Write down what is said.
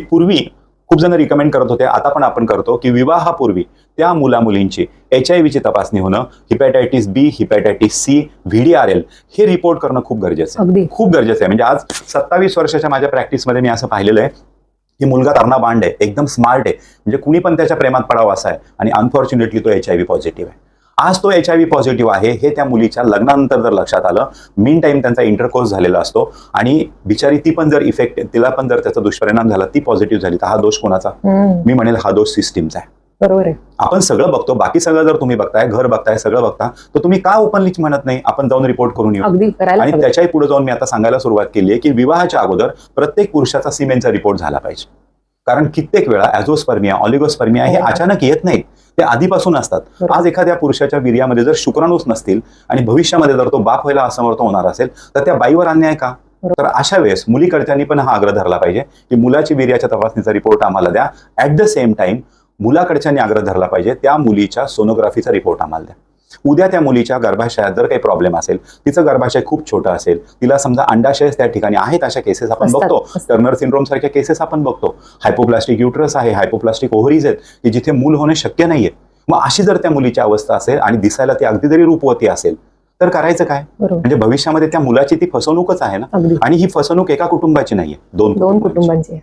पूर्वी खूप जण रिकमेंड करत होते आता पण आपण करतो की विवाहापूर्वी त्या मुला मुलींची एच आय व्हीची तपासणी होणं hepatitis B hepatitis C VDRL हे रिपोर्ट करणं खूप गरजेचं आहे. खूप गरजेचं आहे. म्हणजे आज सत्तावीस वर्षाच्या माझ्या प्रॅक्टिसमध्ये मी असं पाहिलेलं आहे की मुलगा तरणा बांड आहे एकदम स्मार्ट आहे. म्हणजे कुणी पण त्याच्या प्रेमात पडावं असा आहे. आणि अनफॉर्च्युनेटली तो एच आय व्ही पॉझिटिव्ह आहे. आज तो एच आय व्ही पॉझिटिव्ह आहे हे त्या मुलीच्या लग्नानंतर जर लक्षात आलं मीन टाईम त्यांचा इंटरकोर्स झालेला असतो. आणि बिचारी ती पण जर इफेक्ट तिला पण जर त्याचा दुष्परिणाम झाला ती पॉझिटिव्ह झाली तर हा दोष कोणाचा? मी म्हणेल हा दोष सिस्टीमचा आहे. बरोबर आहे. आपण सगळं बघतो बाकी सगळं जर तुम्ही बघताय घर बघताय सगळं बघता तर तुम्ही का ओपनलीच म्हणत नाही आपण जाऊन रिपोर्ट करून येऊ? आणि. त्याच्याही पुढे जाऊन मी आता सांगायला सुरुवात केली आहे की विवाहाच्या अगोदर प्रत्येक पुरुषाचा सिमेंटचा रिपोर्ट झाला पाहिजे. कारण कित्येक वेळा ॲझोस्पर्मिया ऑलिगोस्पर्मिया हे हो. अचानक येत नाहीत. ते आधीपासून असतात. आज एखाद्या पुरुषाच्या वीर्यामध्ये जर शुक्राणूच नसतील आणि भविष्यामध्ये जर तो बाप व्हायला असमर्थ होणार असेल तर त्या बाईवर अन्याय का. तर अशा वेळेस मुलीकडच्यांनी पण हा आग्रह धरला पाहिजे की मुलाची वीर्याच्या तपासणीचा रिपोर्ट आम्हाला द्या ऍट द सेम टाइम मुलाकडच्यांनी आग्रह धरला पाहिजे त्या मुलीच्या सोनोग्राफीचा रिपोर्ट आम्हाला द्या उद्या त्या मुलीच्या गर्भाशयात जर काही प्रॉब्लेम असेल तिचं गर्भाशय खूप छोटं असेल तिला समजा अंडाशय त्या ठिकाणी आहेत अशा केसेस आपण बघतो. टर्नर सिंड्रोम सारख्या केसेस आपण बघतो. हायपोप्लास्टिक युट्रस आहे हायपोप्लास्टिक ओव्हरीज आहेत की जिथे मूल होणे शक्य नाहीये. मग अशी जर त्या मुलीची अवस्था असेल आणि दिसायला ती अगदी जरी रूपवती असेल तर करायचं काय? म्हणजे भविष्यामध्ये त्या मुलाची ती फसवणूकच आहे ना? आणि ही फसवणूक एका कुटुंबाची नाहीये दोन दोन कुटुंबांची.